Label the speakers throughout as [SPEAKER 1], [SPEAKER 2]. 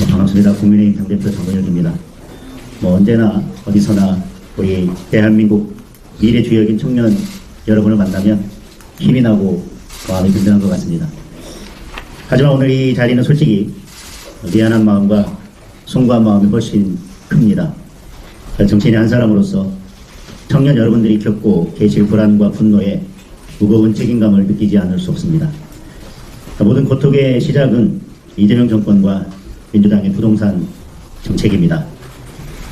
[SPEAKER 1] 어, 반갑습니다. 국민의힘 당대표 정근혁입니다. 뭐 언제나 어디서나 우리 대한민국 미래 주역인 청년 여러분을 만나면 힘이 나고 마음이 든든한 것 같습니다. 하지만 오늘 이 자리는 솔직히 미안한 마음과 송구한 마음이 훨씬 큽니다. 정치인의 한 사람으로서 청년 여러분들이 겪고 계실 불안과 분노에 무거운 책임감을 느끼지 않을 수 없습니다. 모든 고통의 시작은 이재명 정권과 민주당의 부동산 정책입니다.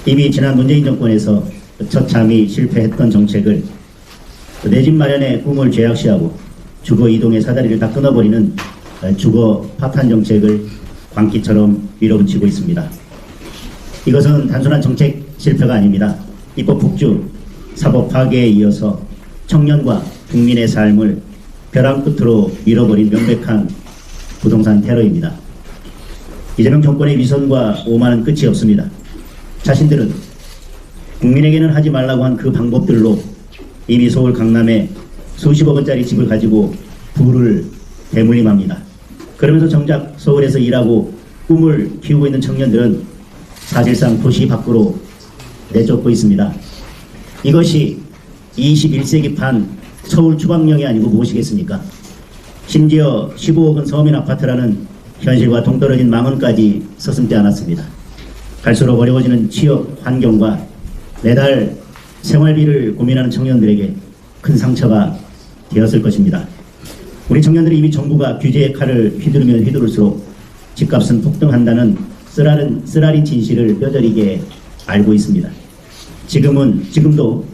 [SPEAKER 1] 이미 지난 문재인 정권에서 처참히 실패했던 정책을 내 집 마련의 꿈을 죄악시하고 주거 이동의 사다리를 다 끊어버리는 주거 파탄 정책을 광기처럼 밀어붙이고 있습니다. 이것은 단순한 정책 실패가 아닙니다. 입법 폭주, 사법 파괴에 이어서 청년과 국민의 삶을 벼랑 끝으로 밀어버린 명백한 부동산 테러입니다. 이재명 정권의 위선과 오만은 끝이 없습니다. 자신들은 국민에게는 하지 말라고 한 그 방법들로 이미 서울 강남에 수십억 원짜리 집을 가지고 부를 대물림합니다. 그러면서 정작 서울에서 일하고 꿈을 키우고 있는 청년들은 사실상 도시 밖으로 내쫓고 있습니다. 이것이 21세기판 서울 추방령이 아니고 무엇이겠습니까? 심지어 15억 원 서민 아파트라는 현실과 동떨어진 망언까지 서슴지 않았습니다. 갈수록 어려워지는 취업 환경과 매달 생활비를 고민하는 청년들에게 큰 상처가 되었을 것입니다. 우리 청년들이 이미 정부가 규제의 칼을 휘두르면 휘두를수록 집값은 폭등한다는 쓰라린, 쓰라린 진실을 뼈저리게 알고 있습니다. 지금은 지금도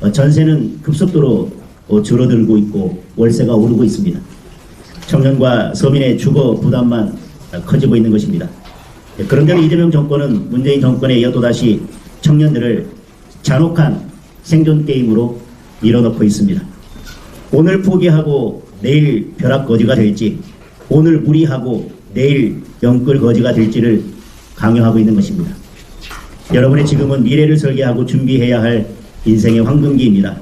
[SPEAKER 1] 어, 전세는 급속도로 어, 줄어들고 있고 월세가 오르고 있습니다. 청년과 서민의 주거 부담만 커지고 있는 것입니다. 예, 그런데 이재명 정권은 문재인 정권에 이어 또다시 청년들을 잔혹한 생존 게임으로 밀어넣고 있습니다. 오늘 포기하고 내일 벼락 거지가 될지 오늘 무리하고 내일 영끌 거지가 될지를 강요하고 있는 것입니다. 여러분의 지금은 미래를 설계하고 준비해야 할 인생의 황금기입니다.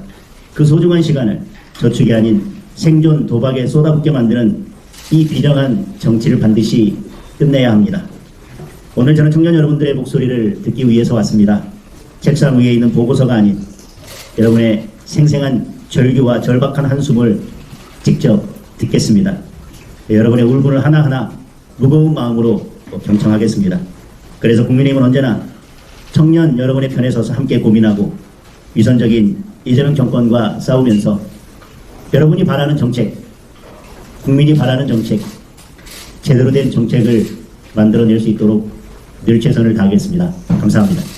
[SPEAKER 1] 그 소중한 시간을 저축이 아닌 생존 도박에 쏟아붓게 만드는 이 비정한 정치를 반드시 끝내야 합니다. 오늘 저는 청년 여러분들의 목소리를 듣기 위해서 왔습니다. 책상 위에 있는 보고서가 아닌 여러분의 생생한 절규와 절박한 한숨을 직접 듣겠습니다. 여러분의 울분을 하나하나 무거운 마음으로 경청하겠습니다. 그래서 국민의힘은 언제나 청년 여러분의 편에 서서 함께 고민하고 위선적인 이재명 정권과 싸우면서 여러분이 바라는 정책, 국민이 바라는 정책, 제대로 된 정책을 만들어낼 수 있도록 늘 최선을 다하겠습니다. 감사합니다.